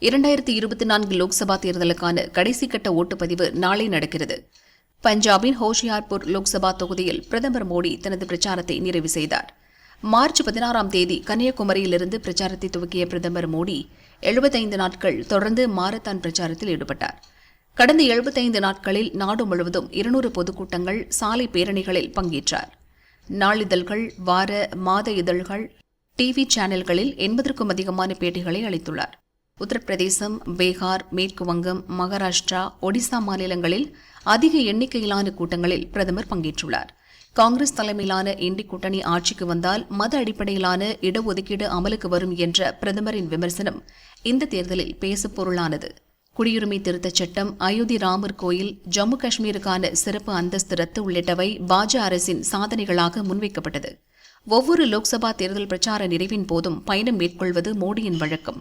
இரண்டாயிரத்தி இருபத்தி நான்கு லோக்சபா தேர்தலுக்கான கடைசி கட்ட ஓட்டுப்பதிவு நாளை நடக்கிறது. பஞ்சாபின் ஹோஷியார்பூர் லோக்சபா தொகுதியில் பிரதமர் மோடி தனது பிரச்சாரத்தை நிறைவு செய்தார். மார்ச் பதினாறாம் தேதி கன்னியாகுமரியிலிருந்து பிரச்சாரத்தை துவக்கிய பிரதமர் மோடி எழுபத்தைந்து நாட்கள் தொடர்ந்து மாரத்தான் பிரச்சாரத்தில் ஈடுபட்டார். கடந்த எழுபத்தைந்து நாட்களில் நாடு முழுவதும் இருநூறு பொதுக்கூட்டங்கள் சாலை பேரணிகளில் பங்கேற்றார். நாளிதழ்கள் வார மாத இதழ்கள் டிவி சேனல்களில் எண்பதற்கும் அதிகமான பேட்டிகளை அளித்துள்ளார். உத்தரப்பிரதேசம் பீகார் மேற்கு வங்கம் மகாராஷ்டிரா ஒடிசா மாநிலங்களில் அதிக எண்ணிக்கையிலான கூட்டங்களில் பிரதமர் பங்கேற்றுள்ளார். காங்கிரஸ் தலைமையிலான இந்தி கூட்டணி ஆட்சிக்கு வந்தால் மத அடிப்படையிலான இடஒதுக்கீடு அமலுக்கு வரும் என்ற பிரதமரின் விமர்சனம் இந்த தேர்தலில் பேசுபொருளானது குடியுரிமை திருத்தச் சட்டம் அயோத்தி ராமர் கோயில் ஜம்மு காஷ்மீருக்கான சிறப்பு அந்தஸ்து ரத்து உள்ளிட்டவை பாஜ அரசின் சாதனைகளாக முன்வைக்கப்பட்டது. ஒவ்வொரு லோக்சபா தேர்தல் பிரச்சார நிறைவின் போதும் பயணம் மேற்கொள்வது மோடியின் வழக்கம்.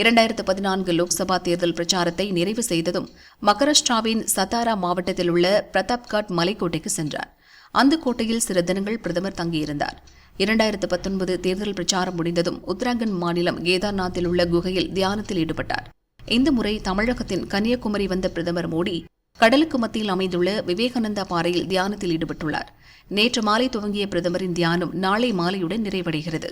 இரண்டாயிரத்து பதினான்கு லோக்சபா தேர்தல் பிரச்சாரத்தை நிறைவு செய்ததும் மகாராஷ்டிராவின் சத்தாரா மாவட்டத்தில் உள்ள பிரதாப்காட் மலைக்கோட்டைக்கு சென்றார். அந்த கோட்டையில் சில தினங்கள் பிரதமர் தங்கியிருந்தார். இரண்டாயிரத்து பத்தொன்பது தேர்தல் பிரச்சாரம் முடிந்ததும் உத்தராகண்ட் மாநிலம் கேதார்நாத்தில் உள்ள குகையில் தியானத்தில் ஈடுபட்டார். இந்த முறை தமிழகத்தின் கன்னியாகுமரி வந்த பிரதமர் மோடி கடலுக்கு மத்தியில் அமைந்துள்ள விவேகானந்தா பாறையில் தியானத்தில் ஈடுபட்டுள்ளார். நேற்று மாலை துவங்கிய பிரதமரின் தியானம் நாளை மாலையுடன் நிறைவடைகிறது.